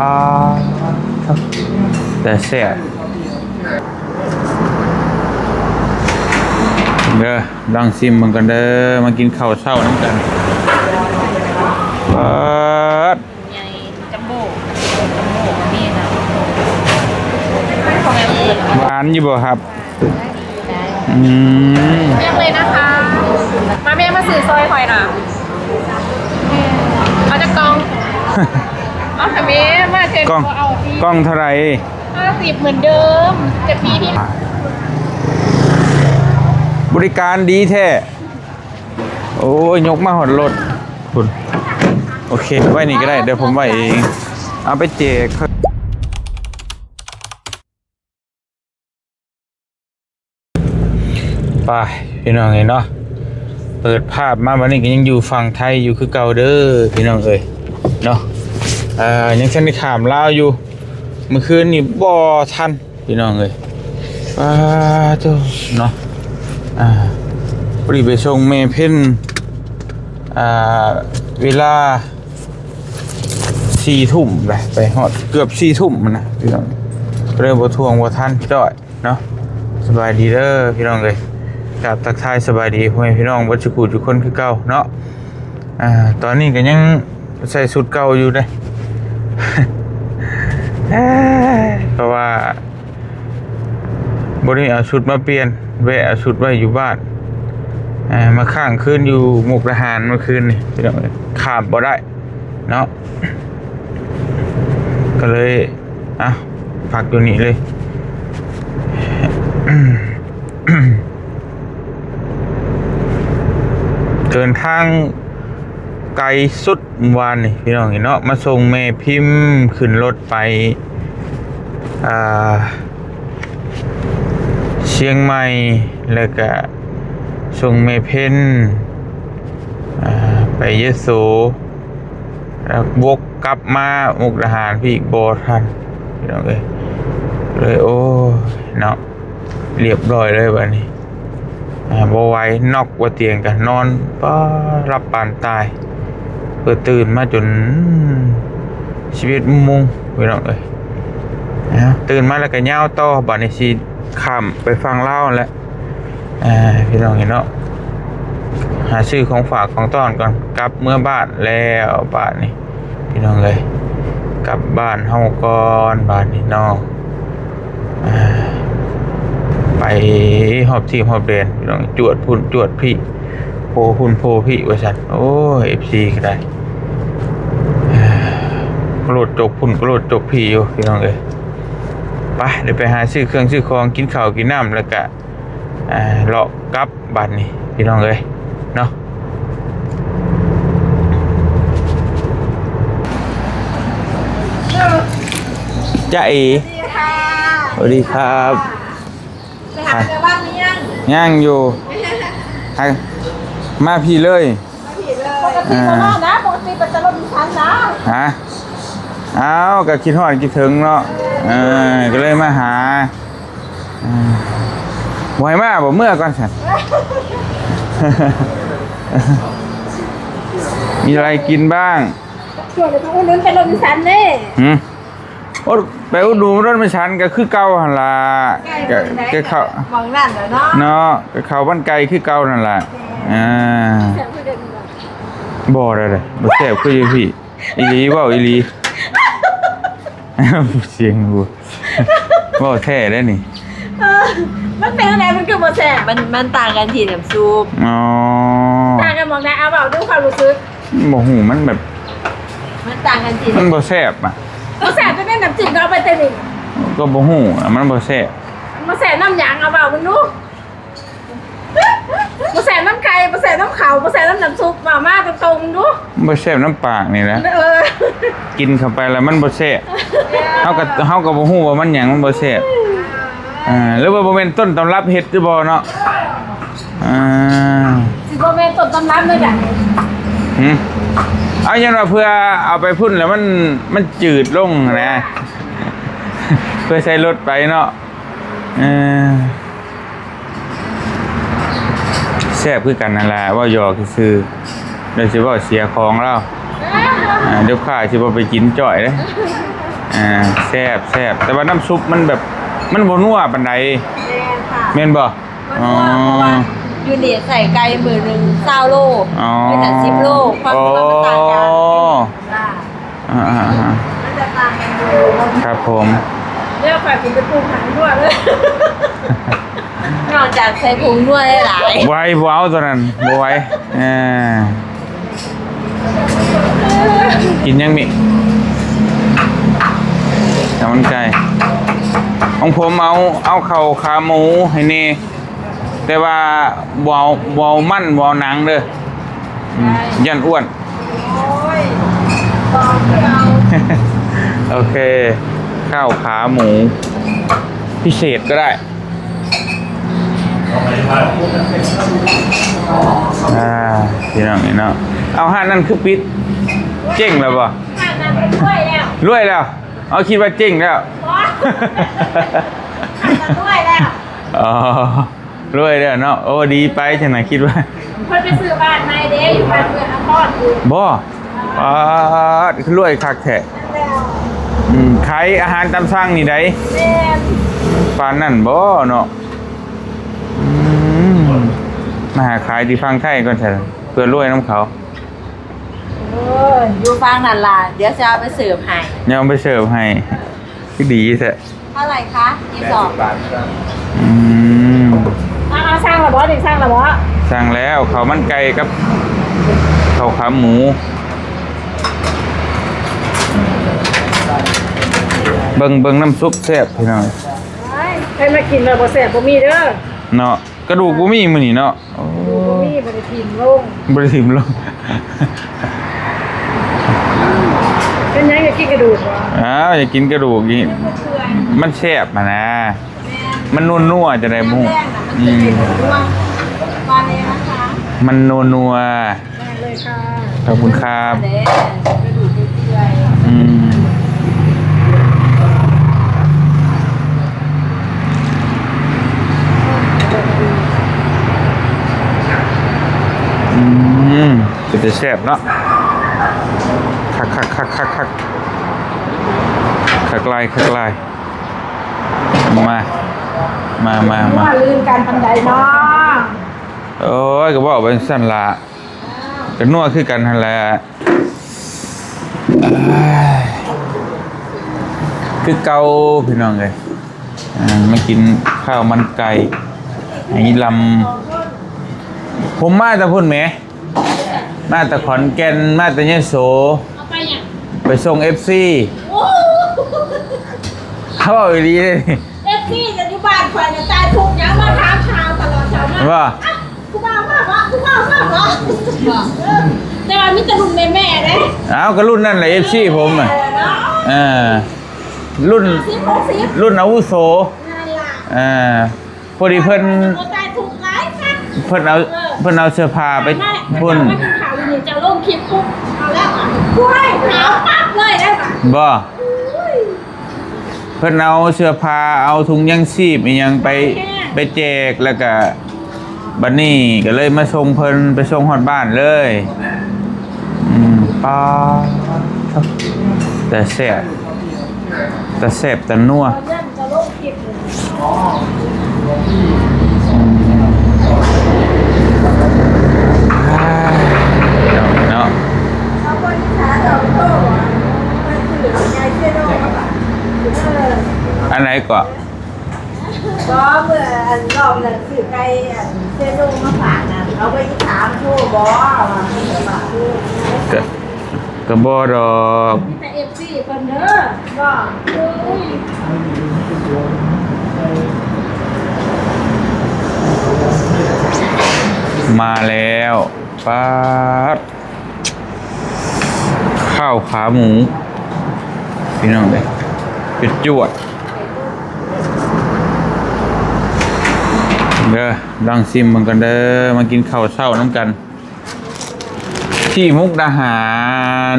ปลาแต่แซ่บเด้อลองซิมมันกันเด้อมากินข้าวเช้าน้ำกันปัดใหญ่จัมโบ้จัมโบ้นี่นะของแม่เปิดหวานอยู่บ่ครับอืมเรียกเลยนะคะ มาแม่มาสื่อซอยหอยน่ะเอาจากกอง เอาทำไมมาเชิญกล้องเอาที่กล้องเท่าไหร่ห้าสิบเหมือนเดิมจะปีที่บริการดีแท้ โอ้ย ยกมาหอดรถคุณโอเค ไว้นี่ก็ได้ เดี๋ยวผมไว้เอง เอาไปเจกไปพี่น้องเห็นเนาะ เปิดภาพมาวันนี้ก็ยังอยู่ฝั่งไทยอยู่คือเก่าเด้อพี่น้องเอ้ยเนาะ อ่ายังฉันได้ถามลาวอยู่เมื่อคืนนี่บ่ทันพี่น้องเอ้ยป้าเนาะอ่าพอดีไปส่งเมเพ่นอ่าเวลาสี่ทุ่มไปไปฮอดเกือบสี่ทุ่มมันนะพี่น้องเริ่มบทวงบทันพี่ด้อยเนาะสบายดีเด้อพี่น้องเลยกราบทักทายสบายดีพ่อแม่พี่น้องวัชกูทุกคนคือเก่าเนาะอ่าตอนนี้ก็ยังใส่สุดเก่าอยู่เลย เพราะว่าบริเอาชุดมาเปลี่ยนแวะเอาชุดไว้อยู่บ้านมาข้างคืนอยู่มุกทหารเมื่อคืนนี่พี่น้องขามบ่ได้เนาะก็เลยอะพักอยู่นี่เลยเดินทาง ไกลสุดวานนี่พี่น้องเห็นเนาะมาส่งแม่พิมพ์ขึ้นรถไปอ่าเชียงใหม่แล้วก็ส่งเมเพนไปยะโสแล้ววกกลับมามุกดาหารพี่อีกโบทันพี่น้องเอ้ยเลยโอ้เนาะเรียบร้อยเลยวันนี้อ่าไว้นอกว่าเตียงกันนอนป้ารับปานตาย เพื่อตื่นมาจนชีวิตมุงพี่น้องเอ้ยนะตื่นมาแล้วก็ย่าต่อบัดนี้สิข้ามไปฟังเล่าและอ่าพี่น้องเห็นเนาะหาชื่อของฝากของต้อนก่อนกลับเมื่อบ้านแล้วบ้านนี้พี่น้องเลยกลับบ้านเฮาก่อนบ้านนี้นาะอ่าไปหอบทีมหอบเดนพี่น้องจวดพุ่นจวดพี่ โพพุ่นโพพี่ว่าฉันโอ้เอฟซีก็ได้อ่ากระโดดจกพุ่นกระโดดจกพี่อยู่พี่น้องเอ้ยไปเดี๋ยวไปหาซื้อเครื่องซื้อของกินข้าวกินน้ำแล้วก็อ่าเลาะกลับบ้านนี่พี่น้องเอ้ยเนาะจ้าเอ๋ค่ะสวัสดีครับไปหาเจอบ้านหรือยังย่างอยู่ให้ มาพี่เลยปกติก็นอนนะปกติเป็นตลกดิฉันนะฮะเอาก็คิดฮอดคิดถึงเนาะเออก็เลยมาหาอืมบ่ให้มาบ่เมื่อก่อนสันมีอะไรกินบ้างช่วยเลยต้องลุ้นเป็นลมดิฉันเน่หืม โอ้ไปอุดหนูรถไม่ชันก็คือเก่าหั่นล่ะก็ก็เข้ามองนั่นเลยเนาะเนาะก็เข้าบ้านไกลคือเก่านั่นล่ะอ่าบ่ได้เลยบ่แซ่บคืออยู่พี่อีหลีเว้าอีหลีเสียงกูเว้าแท้ได้นี่มันเป็นอะไรมันคือโมแสบมันมันต่างกันที่น้ำซุปอ๋อต่างกันมองนะเอาเปล่าด้วยความรู้สึกบ่หูมันแบบมันต่างกันที่มันบ่แซ่บอะ โมแสบจะได้น้ำจิ้มก็เอาไปเต็มอีกก็บ่หูอะมันบ่แซ่บโมแสบน้ำยางเอาเปล่ามึงดูโมแสบน้ำไก่โมแสบน้ำเขาโมแสบน้ำน้ำซุปมาม่าตรงๆดูบ่แซ่บน้ำปากนี่แหละเออกินเข้าไปแล้วมันบ่แซ่บเฮาก็เฮาก็บ่ฮู้ว่ามันหยังมันบ่แซ่บอ่าหรือว่าบ่แม่นต้นตำรับเฮ็ดหรือบ่เนาะอ่าสิบโมเมนต์ต้นตำรับเลยจ้ะหึ เอาอย่างว่าเพื่อเอาไปพุ่นแล้วมันมันจืดลงนะ เพื่อใช้รถไปเนาะเออแซ่บคือกันนั่นแหละว่าหยอกซื่อๆเดี๋ยวสิว่าเสียของเราอ่าเดี๋ยวข้าสิบ่ไปกินจ่อยเด้อ่าแซ่บแซ่บแต่ว่าน้ำซุปมันแบบมันบ่นัวปานใดแม่นค่ะแม่นบ่มัน ว่าเพราะว่ายูเนียใส่ไก่มือหนึ่งเศร้าโลอ๋อ เป็นอันสิบโลความรู้ว่ามันต่างกันจ้าอ่าอ่าอ่ามันจะต่างกันอยู่ครับผมเรียกฝ่ายคุณไปปรุงหางด้วยเลยนอกจากใส่ผงนวดได้หลาย ไว้บ่เอาตัวนั้นบ่ไหว้อ่ากินยังมิน้ำมันไก่ของผมเอาเอาเข่าขาหมูให้นี่ แต่ว่าบ่เอาบ่เอามันบ่เอาหนังเด้ออืมยันอ้วน โอ้ยตอนที่เอาโอเค ข้าวขาหมู พิเศษก็ได้อ่าพี่น้องนี่เนาะเอาห้านั่นคือปิด เจ๊งแล้วป่ะข้างนั้นไปด้วยแล้วรวยแล้ว เอาคิดว่าเจ๊งแล้วว้าข้างนั้นด้วยแล้ว อ๋อ รวยแล้วเนาะโอ้ดีไปฉันนะคิดว่าเพิ่นไปซื้อบ้านใหม่เด้อยู่บ้านเมืองนครอยู่บ่อ่ารวยคักแท้นั่นแล้วอืมขายอาหารตามสั่งนี่ได้แม่นปานนั่นบ่เนาะอืมมาหาขายที่ฟังไทยก่อนเถอะเพื่อรวยน้ำเขาโอ้ยอยู่ฟังนั่นล่ะเดี๋ยวจะเอาไปเสิร์ฟให้ยังเอาไปเสิร์ฟให้ที่ดีแท้เท่าไหร่คะยี่สองอืมเอา เอาสร้างระบอสอีกสร้างระบอสสั่งแล้วข้าวมันไก่กับข้าวขาหมู เบิ่งเบิ่งน้ำซุปแซ่บพี่น้องใครมากินเลยบ่แซ่บบ่มีเด้อเนาะกระดูกบ่มีมื้อนี้เนาะโอ้บ่มีบ่ได้กินลงบ่ได้ทิมลง เป็นหยังจะกินกระดูกวะอ้าวอย่ากินกระดูกนี่มันแซ่บมานะ มันนัวๆจะได้หมู อืม มาเลยนะคะมันนัวได้เลยค่ะๆขอบคุณครับ เด้กระดูกเปื่อยอืม อืมจะจะแซ่บเนาะคักคักคักคักคักคักลายคักลายมา มามามาว่าลืมการปันไดเนาะโอ้ยก็บอกเป็นสั้นละก็นัวคือกันทันแหละอ้ายคือเกาพี่น้องเลยอ่ามากินข้าวมันไก่อันนี้ลำผมมาแต่พุ่นแหม มาแต่ขอนแก่นมาแต่ยโสเอาไปหยังไปส่งเอฟซีโอ้เขาบอกดีเลยเอฟซีจะอยู่ บ้านข่อยจะตายทุกข์หยังมาถามข่าวตลอดเช้ามาว่าอะกูบ้ามากวะกูบ้ามากวะเออแต่ว่ามีแต่รุ่นแม่ๆเด้อ้าวก็รุ่นนั่นแหละเอฟซีผมอะเออเนาะเออรุ่นสิบหกสิบรุ่นอาวุโสนั่นล่ะอ่าพอดีเพิ่นกูตายทุกข์หลายครั้งเพิ่นเอาเพิ่นเอาเสื้อผ้าไปไม่พุ่นไม่กินข่าวอยู่นี่จะลงคลิปปุ๊บเอาแล้วอะกูให้หาวปั๊บเลยได้ปะบ่ เพิ่นเอาเสื้อผ้าเอาถุงยังชีพอีหยังไปไปแจกแล้วก็บัดนี้ก็เลยมาส่งเพิ่นไปส่งฮอดบ้านเลยอืมป้าดแต่แซ่บแต่แซ่บแต่นัวเพื่อนจะลงคลิปเลย อ้ายเนาะ เอาคนที่หาดอกโต้อะมันคือยายเชโน่ครับอะเอออันไหนก็ก็เมื่ออันรอบหนังสือไกลอันเชโน่มาฝากนะเอาไปถามโทรบอว่าไม่จะฝากลูกก็ก็บ่ดอกแต่เอฟซีเพิ่นเด้อก็อุ้ยมาแล้วป้าดข้าวขาหมูพี่น้องเลย เปิดจวดเด้อลังซิมมันกันเด้อมากินข้าวเช้าน้ำกัน ที่มุกดาหาร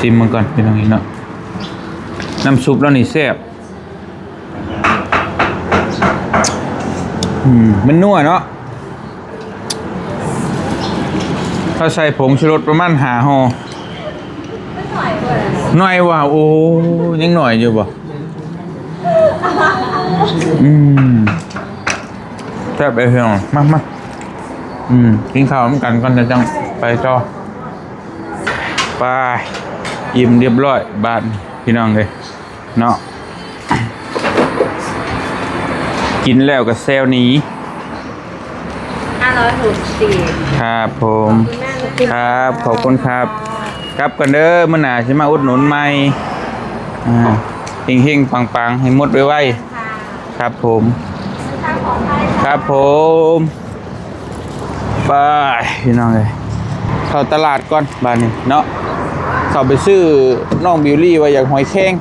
ชิมมันก่อนพี่น้องอีกเนาะน้ำซุปแล้วนี่แซ่บอืมมันนัวเนาะถ้าใส่ผงชูรสประมาณหาหอหน่อยว่าโอ้ยังหน่อยอยู่บ่อืมแซ่บไปเพียงมามาอืมกินข้าวเหมือนกันก่อนจะจังไปต่อไป อิ่มเรียบร้อยบ้านพี่น้องเลยเนาะกินแล้วก็เซลหนี้ห้าร้อยหกสิบครับผมครับขอบคุณครับกลับกันเด้อมื่อหนาใช่มาอุดหนุนใหม่อ่าเฮงๆปังๆให้หมดไวๆครับผม ครับผมไปพี่น้องเลยเข้าตลาดก่อนบ้านนี้เนาะเข้าไปซื้อน้องบิวลี่ไว้อย่างหอยแข้ง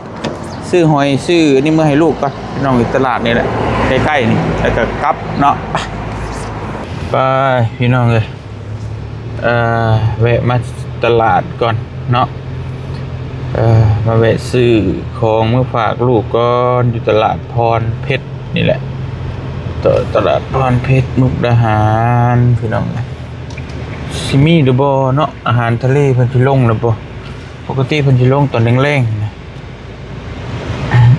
ซื้อหอยซื้อนี่เมื่อให้ลูกก็น้องอยู่ตลาดนี่แหละใกล้ๆนี่แล้วก็กลับเนาะไปพี่น้องเลยเอ่อแวะมาตลาดก่อนเนาะเอ่อมาแวะซื้อของเมื่อฝากลูกก่อนอยู่ตลาดพรเพชรนี่แหละตตลาดพรเพชรมุกดาหารพี่น้องเลยซิมีหรือบ่เนาะอาหารทะเลเพิ่นสิลงหรือบ่ ปกติเพิ่นสิลงตอนแรงๆนะ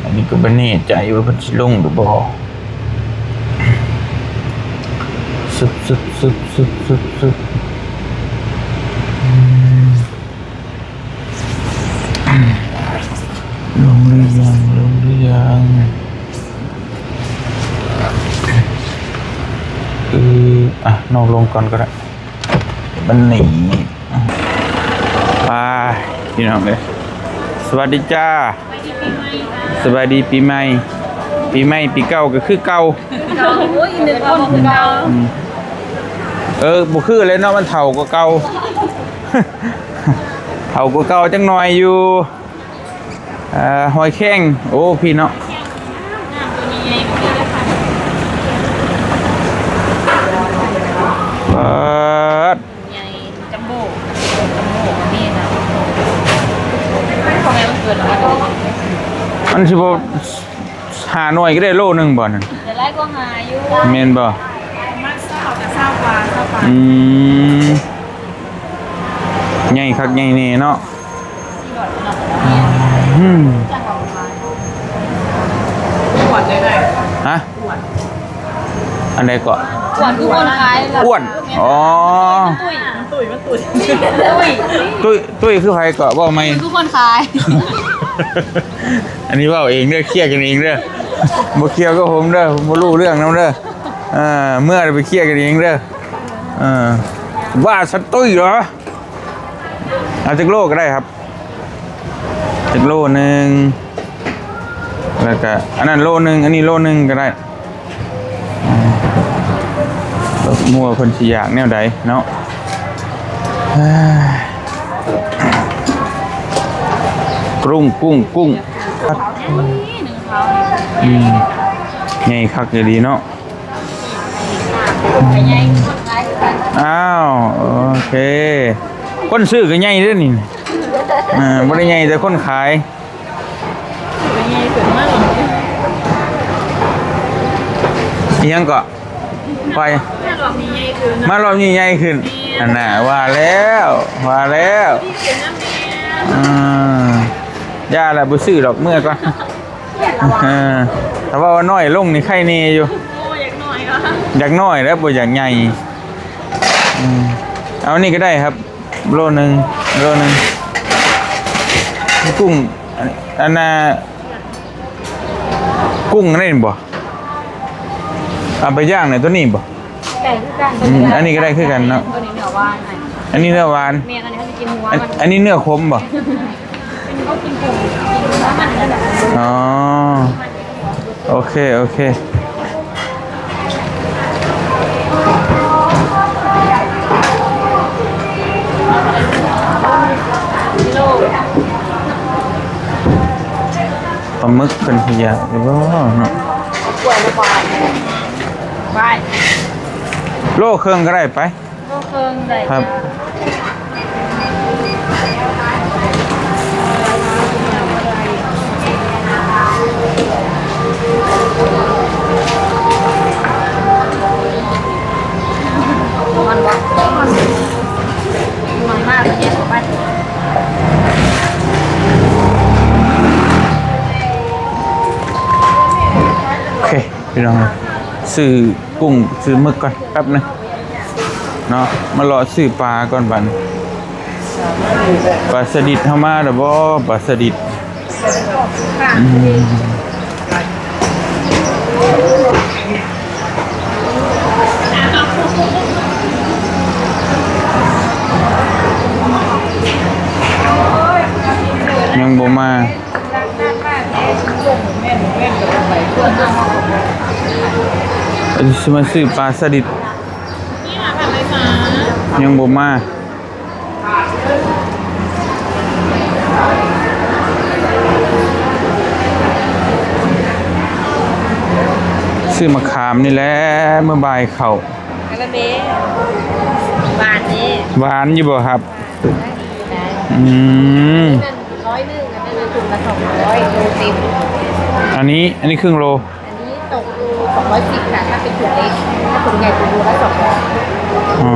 อันนี้ก็บ่แน่ใจว่าเพิ่นสิลงหรือบ่ซึบซึบซึบซึบซึบซึบลงหรือยังลงหรือยังเอออะนอกลงก่อนก็ได้มันหนี พี่น้องเลยสวัสดีจ้า สวัสดีปีใหม่ ปีใหม่ปีเก่าก็คือเก่าเก่าโอ้ยนึกว่าบอกเก่าเออบ่คือเลยเนาะมันเฒ่ากว่าเก่าเฒ่ากว่าเก่าจังหน่อยอยู่เอ่อหอยแข้งโอ้พี่เนาะเปิด ใหญ่จัมโบ้จัมโบ้นี่นะของแม่มันเกิดอะไร มันสิบ่หาหน่วยก็ได้โลนึงบ่นั่นแต่ไล่ก็หาอยู่แม่นบ่มักเศร้าแต่เศร้ากว่าเศร้ากว่าอืมใหญ่คักใหญ่แน่เนาะอืมปวดเลยเลยฮะอันใดก่อนปวดทุกคนคล้ายอ้วนอ๋อตุ้ยตุ้ยมันตุ้ยตุ้ยตุ้ยตุ้ยคือไผก่อนว่าไม่ทุกคนคล้าย อันนี้ว่าเองเด้อเครียดกันเองเด้อบ่เครียดก็ผมเด้อผมบ่รู้เรื่องนำเด้อเอ่าเมื่อไปเครียดกันเองเด้อเออว่าสตุ้ยเหรอเอาจักโลก็ได้ครับจักโลหนึงแล้วก็อันนั้นโลหนึงอันนี้โลหนึงก็ได้มัวเพิ่นสิอยากแนวใดเนาะ เอ้ยกุ้งกุ้งกุ้งอืมไงคักจะดีเนาะอ้าวโอเค คนซื้อก็ใหญ่ด้อนี่อ่าบ่ได้ใหญ่แต่คนขายเยังก็ไปมารอบนี้ใหญ่ขึ้นอันน่ะว่าแล้ว ว่าแล้วอ่า ย่าละบ่ซื้อดอกเมื่อก่อนอ่าแต่ว่าว่าน้อยลงนี่ไข่แน่อยู่โอ้ยอยากหน่อยค่ะอยากน้อยแล้วบ่อยากใหญ่อืมเอานี่ก็ได้ครับ โลหนึงโลหนึงกุ้งอันอันน่ะกุ้งอันนี่บ่เอาไปย่างในตัวนี้บ่แต่คือกันอืมอันนี้ก็ได้คือกันเนาะอันนี้เนื้อหวานไงอันนี้เนื้อหวานเมียนอันนี้เขาจะกินหัวอันมันอันนี้เนื้อคมบ่ เป็นเขากินผงกินหัวมันนั่นแหละอ๋อ โอเค โอเค กิโลปลาหมึกเป็นขยะหรือว่าเนาะกล้วยละบาทบายโลเครื่องก็ได้ไป โลเครื่องได้ครับ จ ไปโอเคพี่น้องซื้อกุ้งซื้อมึกก่อนแป๊บนึงเนาะมารอซื้อปลาก่อนบันปลาสดิดทามาหรือบ่ปลาสดิดอืม บ่มา อันนี้สิมาซื้อปลาสลิดยังบ่มาซื้อมะขามนี่แหละเมื่อบ่ายเขาแล้วก็เบ๊บานนี้หวานอยู่บ่ครับได้อืมนั่นร้อยหนึ่งอันนั้นนะ ถุงละสองร้อยโลเต็มอันนี้อันนี้ครึ่งโล อันนี้ตกดูสองร้อยสิบค่ะถ้าเป็นถุงเล็กถ้าถุงใหญ่ถุงดูละสองร้อยอ๋อ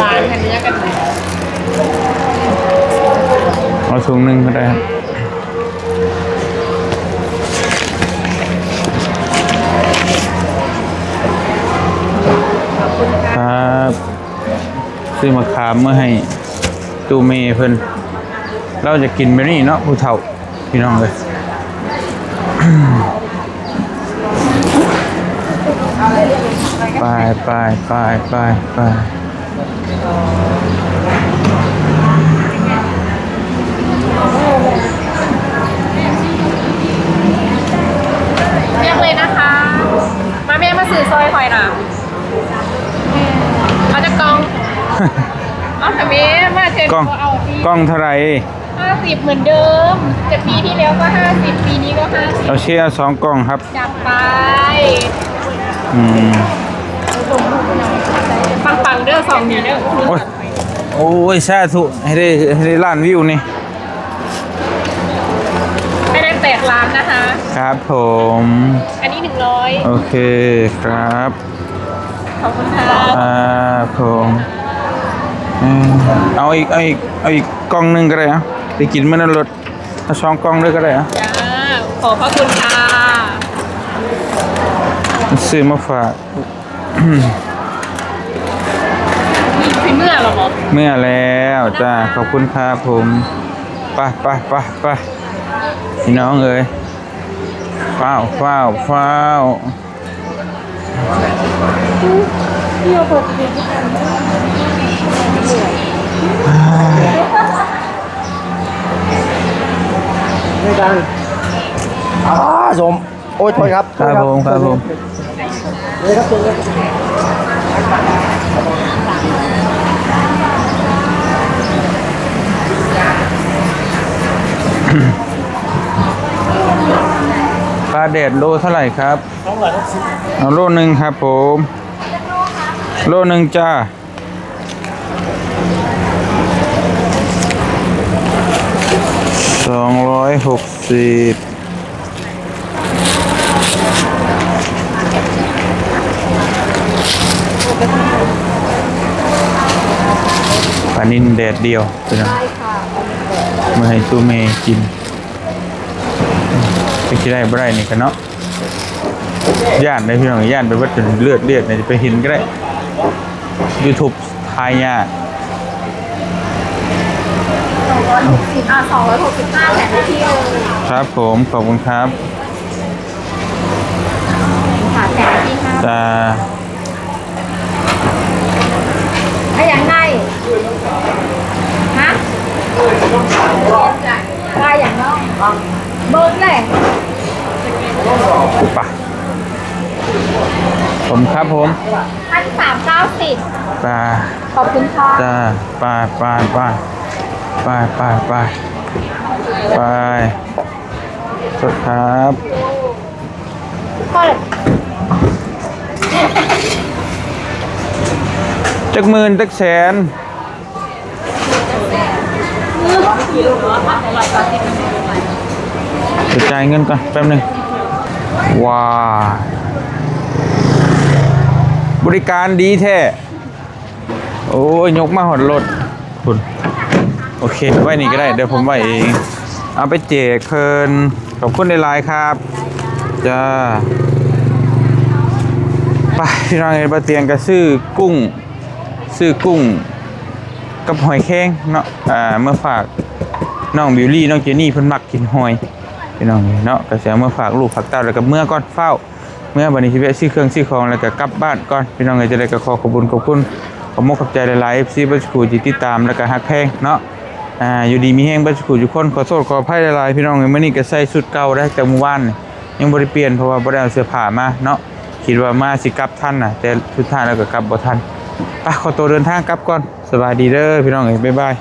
ร้านคันนี้กันเอาถุงหนึ่งก็ได้ครับครับซื้อมะขามเมื่อให้ ตูเมเพิ่นเราจะกินไปนี่เนาะผู้เฒ่าพี่น้องเลยไปไปไปไปไปเรียกเลยนะคะ มาแม่มาซื้อซอยหอยน่ะเอาจะกอง เอาทำไมมาเจอกล้องเอาที่กล้องเท่าไหร่ห้าสิบเหมือนเดิมแต่ปีที่แล้วก็ห้าสิบปีนี้ก็ห้าสิบเราเชียร์สองกล้องครับ จับไปอืมปังปังๆเด้อสองนี้เด้อโอ้ยโอ้ยสาธุให้ได้ให้ได้ล้านวิวนี่ไม่ได้แตกร้านนะคะ ครับผม อันนี้หนึ่งร้อยโอเคครับ ขอบคุณค่ะ ครับผมเอ่อเอาอีกเอาอีกเอาอีกกล้องหนึงก็ได้อะไปกินมันนั่นรถเอาสองกล้องด้วยก็ได้อะจ้า ขอบพระคุณค่ะซื้อมาฝากพี่เมื่อเหรอหมอเมื่อแล้วจ้าขอบคุณครับผมไปไปไปไปพี่น้องเอ้ยฟ้าวฟ้าวฟ้าว ไม่ดังอ่าสมโอ้ยโทษครับครับผมครับผมเลยครับเชิญครับปลาเด็ดโลเท่าไหร่ครับสองร้อยหกสิบเอาโลหนึ่งครับผม โลหนึ่งจ้า สองร้อยหกสิบปานินแดดเดียวใไปนะมาให้ตู้เมย์กินไปกินได้บ่ได้นี่กันเนาะย่านในพี่น้องย่านไปวัดจนเลือดเลือดเนี่ยจะไปหินก็ได้ยูทูบทายญาติ 260อ่าห้าแถนที่เลยครับผมขอบคุณครับค่ะแถนที่ครับจ้าถ้าอยากได้ฮะได้อย่างน้องเบิร์ดเลยปะผมครับผมพันสามเก้าสิบปลาขอบคุณค่ะจ้าปลาปลาปลา ปลาปลาปลาปลาสดครับก็เลยจักหมื่นจักแสนจะจ่ายเงินก่อนแป๊บหนึงว้าบริการดีแท้ โอ้ย ยกมาหอดรถคุณ โอเค ไว้นี่ก็ได้ เดี๋ยวผมไว้เอง เอาไปแจกเพิ่นขอบคุณหลายครับจ้าไปพี่น้องเอ็นบะเตียงก็ซื้อกุ้ง ซื้อกุ้ง กับหอยแครงเนาะอ่าเมื่อฝากน้องบิวลี่น้องเจนี่เพิ่นมักกินหอยพี่น้องเนาะก็สิเมื่อฝากลูกฝากเต้าแล้วก็เมื่อก่อนเฝ้า เมื่อบัดนี้สิแวะซื้อเครื่องซื้อของแล้วก็กลับบ้านก่อนพี่น้องเอ้ยจะได้ก็ขอขอบคุณขอบคุณขอบมกขอบใจหลายๆ FC บัสกูที่ติดตามแล้วก็ฮักแพงเนาะ อ่าอยู่ดีมีแห้งบัสกูทุกคนขอโทษขออภัยหลายๆพี่น้องเอ้ยมื้อนี้ก็ใส่สุดเก่าได้แต่เมื่อวานยังบริเปลี่ยนเพราะว่าบ่ได้เอาเสื้อผ้ามาเนาะคิดว่ามาสิกลับท่านน่ะแต่ทุกท่านแล้วก็กลับบ่ทันไปขอตัวเดินทางกลับก่อนสบายดีเด้อพี่น้องเอ้ยบ๊ายบาย